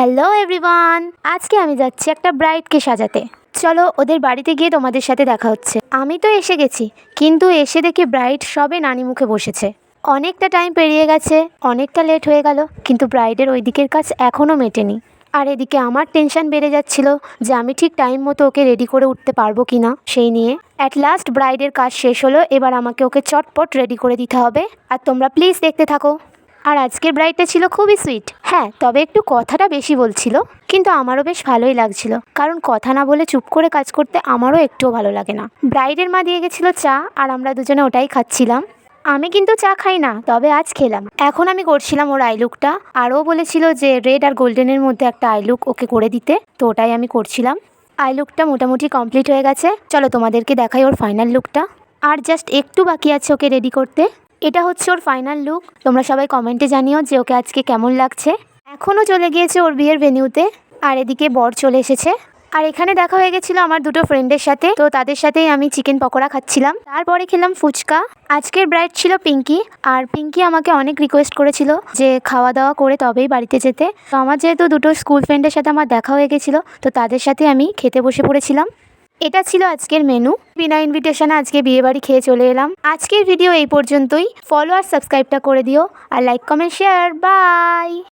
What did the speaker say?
Hello everyone আজকে আমি যাচ্ছি একটা ব্রাইডকে সাজাতে। চলো, ওদের বাড়িতে গিয়ে তোমাদের সাথে দেখা হচ্ছে। আমি তো এসে গেছি, কিন্তু এসে দেখি ব্রাইড সবে নানি মুখে বসেছে। অনেকটা টাইম পেরিয়ে গেছে, অনেকটা লেট হয়ে গেল, কিন্তু ব্রাইডের ওই দিকের কাজ এখনও মেটেনি। আর এদিকে আমার টেনশন বেড়ে যাচ্ছিল যে আমি ঠিক টাইম মতো ওকে রেডি করে উঠতে পারব কি না সেই নিয়ে। অ্যাট লাস্ট ব্রাইডের কাজ শেষ হলো, এবার আমাকে ওকে চটপট রেডি করে দিতে হবে। আর তোমরা প্লিজ দেখতে থাকো। আর আজকের ব্রাইডটা ছিল খুবই সুইট হ্যাঁ তবে একটু কথাটা বেশি বলছিল, কিন্তু আমারও বেশ ভালোই লাগছিল। কারণ কথা না বলে চুপ করে কাজ করতে আমারও একটুও ভালো লাগে না। ব্রাইডের মা দিয়ে গেছিল চা, আর আমরা দুজনে ওটাই খাচ্ছিলাম। আমি কিন্তু চা খাই না, তবে আজ খেলাম। এখন আমি করছিলাম ওর আই লুকটা আর ও বলেছিল যে রেড আর গোল্ডেনের মধ্যে একটা আই লুক ওকে করে দিতে, তো ওটাই আমি করছিলাম। আই লুকটা মোটামুটি কমপ্লিট হয়ে গেছে। চলো তোমাদেরকে দেখাই ওর ফাইনাল লুকটা আর জাস্ট একটু বাকি আছে ওকে রেডি করতে। এটা হচ্ছে ওর ফাইনাল লুক তোমরা সবাই কমেন্টে জানিও যে ওকে আজকে কেমন লাগছে। এখনও চলে গিয়েছে ওর বিয়ের ভেনিউতে আর এদিকে বর চলে এসেছে। আর এখানে দেখা হয়ে গেছিল আমার দুটো ফ্রেন্ডের সাথে, তো তাদের সাথেই আমি চিকেন পকোড়া খাচ্ছিলাম। তারপরে খেলাম ফুচকা। আজকের ব্রাইড ছিল পিঙ্কি, আর পিঙ্কি আমাকে অনেক রিকোয়েস্ট করেছিল যে খাওয়া দাওয়া করে তবেই বাড়িতে যেতে। তো আমার যেহেতু দুটো স্কুল ফ্রেন্ডের সাথে আমার দেখা হয়ে গেছিল, তো তাদের সাথে আমি খেতে বসে পড়েছিলাম। এটা ছিল আজকের মেনু বিনা ইনভিটেশনে আজকে বিয়েবাড়ি খেয়ে চলে এলাম। আজকের ভিডিও এই পর্যন্তই। ফলো আর সাবস্ক্রাইবটা করে দিও। আর লাইক কমেন্ট শেয়ার বাই